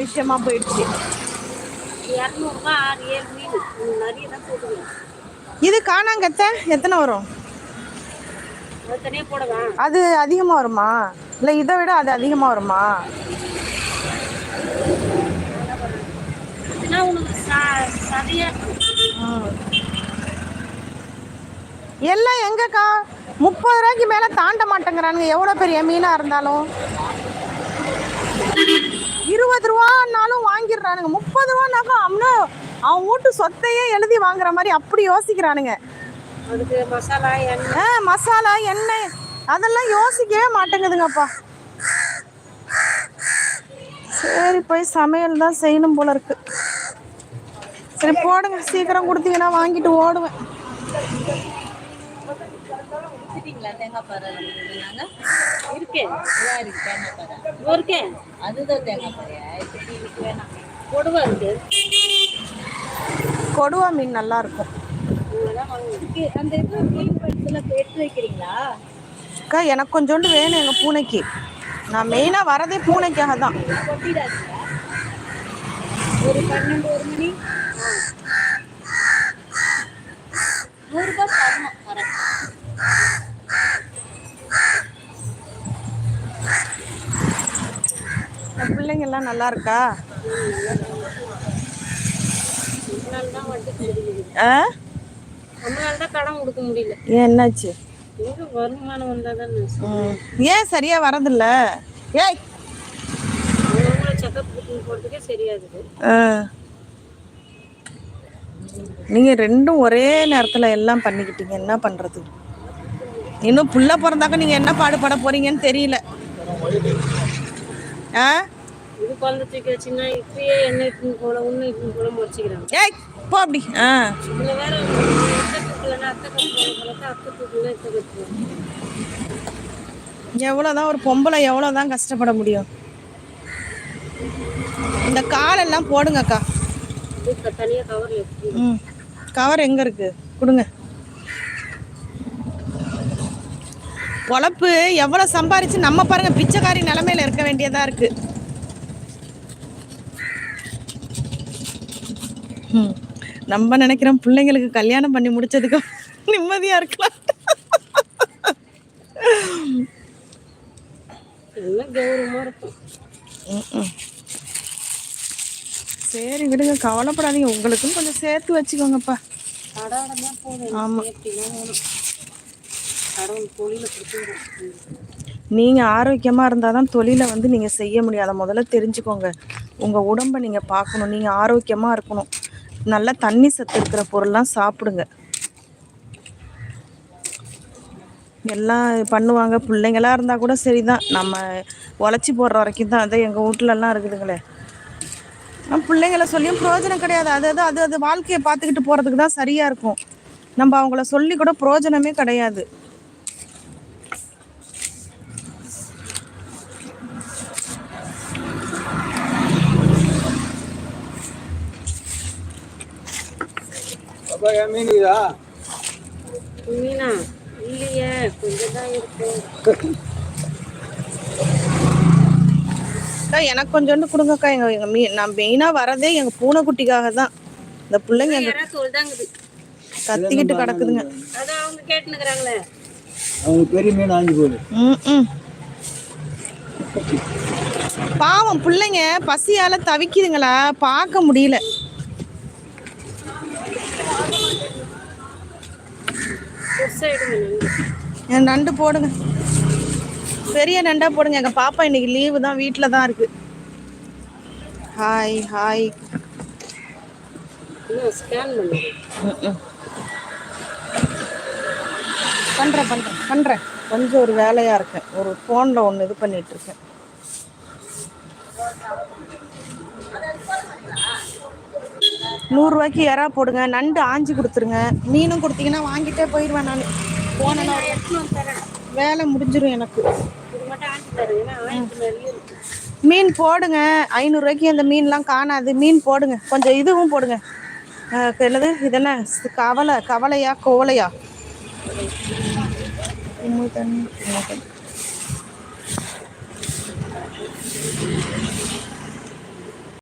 விஷயமா போயிடுச்சு. இரநூறுபா ஆறு ஏழு மீன். நிறைய தான் போட்டுக்கலாம் இது காணாங்கத்தை எத்தனை வரும்? அது அதிகமாக வருமா? இல்லை இதை விட அது அதிகமாக வருமா? எல்லாம் எங்கக்கா? முப்பது ரூபாய்க்கு மேலே தாண்ட மாட்டேங்கிறானுங்க. எவ்வளோ பெரிய மீனாக இருந்தாலும். ரூபான்னாலும் வாங்கிடுறானுங்க முப்பது ரூபானாக்கா அவனு அவன் வீட்டு சொத்தையே எழுதி வாங்குற மாதிரி அப்படி யோசிக்கிறானுங்க. அதுக்கு மசாலா எண்ணெய். மசாலா எண்ணெய். அதெல்லாம் யோசிக்கவே மாட்டேங்குதுங்கப்பா. சரி போய் சமையல் தான் செய்யணும் போல இருக்கு. சரி போடுங்க. சீக்கிரம் கொடுத்தீங்கன்னா வாங்கிட்டு ஓடுவேன். வச்சுட்டீங்களா தேங்காய் பாறை நாங்கள் இருக்கே இதாக இருக்கு. தேங்காய் பாறை. இதோ இருக்கே அதுதான் தேங்காய் வேணாம். கொடுவா இருக்கு. கொடுவா மீன் நல்லா இருக்கும். அந்த இது மீன் படுத்துல எடுத்து வைக்கிறீங்களா? அக்கா எனக்கு கொஞ்சோண்டு வேணும் எங்கள் பூனைக்கு. நான் மெயினாக வரதே பூனைக்காக தான் ஒரு பன்னெண்டு ஒரு மணி. நூறுரூபா தரணும் கரெக்ட் என் பிள்ளைங்க எல்லாம் நல்லா இருக்கா? ஆ? ஏன் என்னாச்சு. ஏன் சரியா வரதில்ல? ஏய். நீங்க ரெண்டும் ஒரே நேரத்துல எல்லாம் பண்ணிக்கிட்டீங்க. என்ன பண்றது? இன்னும் புள்ள பிறந்தாக்க நீங்க என்ன பாடுபட போறீங்கன்னு தெரியல. ஆ? இது குழந்தை தூக்கி வச்சுன்னா இப்பயே எண்ணெய் இட்டுன்னு போல இன்னும் இட்டுன்னு போல முடிச்சுக்கிறாங்க ஏய் போ அப்படி. ஆ. இதில் வேற அத்தை தூக்கலன்னா அத்தை கட்டுறவங்களுக்கு அத்தை தூக்கல இத்தை எவ்வளோதான் ஒரு பொம்பளை எவ்வளோதான் கஷ்டப்பட முடியும். இந்த காலெல்லாம் போடுங்கக்கா. இப்போ தனியாக கவரில் எடுத்து ம். கவர் எங்கே இருக்கு? கொடுங்க. பொழப்பு எவ்வளோ சம்பாரிச்சு நம்ம பாருங்க பிச்சைக்காரி நிலமையில இருக்க வேண்டியதா இருக்கு. நம்ம நினைக்கிறோம் பிள்ளைங்களுக்கு கல்யாணம் பண்ணி முடிச்சதுக்கு நிம்மதியா இருக்கலாம். சரி விடுங்க கவலைப்படாதீங்க. உங்களுக்கும் கொஞ்சம் சேர்த்து வச்சுக்கோங்கப்பா. ஆமா. நீங்கள் ஆரோக்கியமாக இருந்தால் தான் தொழிலை வந்து நீங்கள் செய்ய முடியும். அதை முதல்ல தெரிஞ்சுக்கோங்க. உங்கள் உடம்பை நீங்கள் பார்க்கணும். நீங்கள் ஆரோக்கியமாக இருக்கணும். நல்லா தண்ணி சத்து இருக்கிற பொருள்லாம் சாப்பிடுங்க. எல்லாம் பண்ணுவாங்க. பிள்ளைங்களா இருந்தால் கூட சரி தான் நம்ம உழைச்சி போடுற வரைக்கும் தான். அது எங்கள் வீட்லலாம் இருக்குதுங்களே. பிள்ளைங்கள சொல்லியும் பிரயோஜனம் கிடையாது. அது அது அது அது வாழ்க்கையை பார்த்துக்கிட்டு போகிறதுக்கு தான் சரியாக இருக்கும். நம்ம அவங்கள சொல்லி கூட பிரயோஜனமே கிடையாது. மீன் இதா மீனா இல்லையே கொஞ்சம் தான் இருக்கும் அக்கா எனக்கு கொஞ்சோண்டு கொடுங்கக்கா. எங்கள் எங்கள் மீ நான் மெயினாக வரதே எங்கள் பூனைக்குட்டிக்காக தான் இந்த பிள்ளைங்க கத்திக்கிட்டு கிடக்குதுங்க. அவங்க அவங்களுக்கு பெரிய மீன் ஆஞ்சு போகுது ம் ம். பாவம் பிள்ளைங்க பசியால் தவிக்குதுங்களா? பார்க்க முடியல. நண்டு என் நண்டு போடுங்க. பெரிய நண்டா போடுங்க. எங்கள் பாப்பா இன்னைக்கு லீவு தான் வீட்டில் தான் இருக்கு. ஹாய் ஹாய் பண்ணுறேன் பண்ணுறேன் பண்ணுறேன் கொஞ்சம் ஒரு வேலையாக இருக்கேன். ஒரு ஃபோனில் ஒன்று இது பண்ணிட்டு நூறுரூவாய்க்கு இறா போடுங்க நண்டு ஆஞ்சி கொடுத்துருங்க. மீனும் கொடுத்தீங்கன்னா வாங்கிட்டே போயிடுவேன் நான். போனேன்னா வேலை முடிஞ்சிடும் எனக்கு. மீன் போடுங்க. ஐநூறுரூவாய்க்கு அந்த மீன்லாம் காணாது. மீன் போடுங்க. கொஞ்சம் இதுவும் போடுங்க. என்னது? இதென்ன கவலை கவலையா கோவலையா? தண்ணி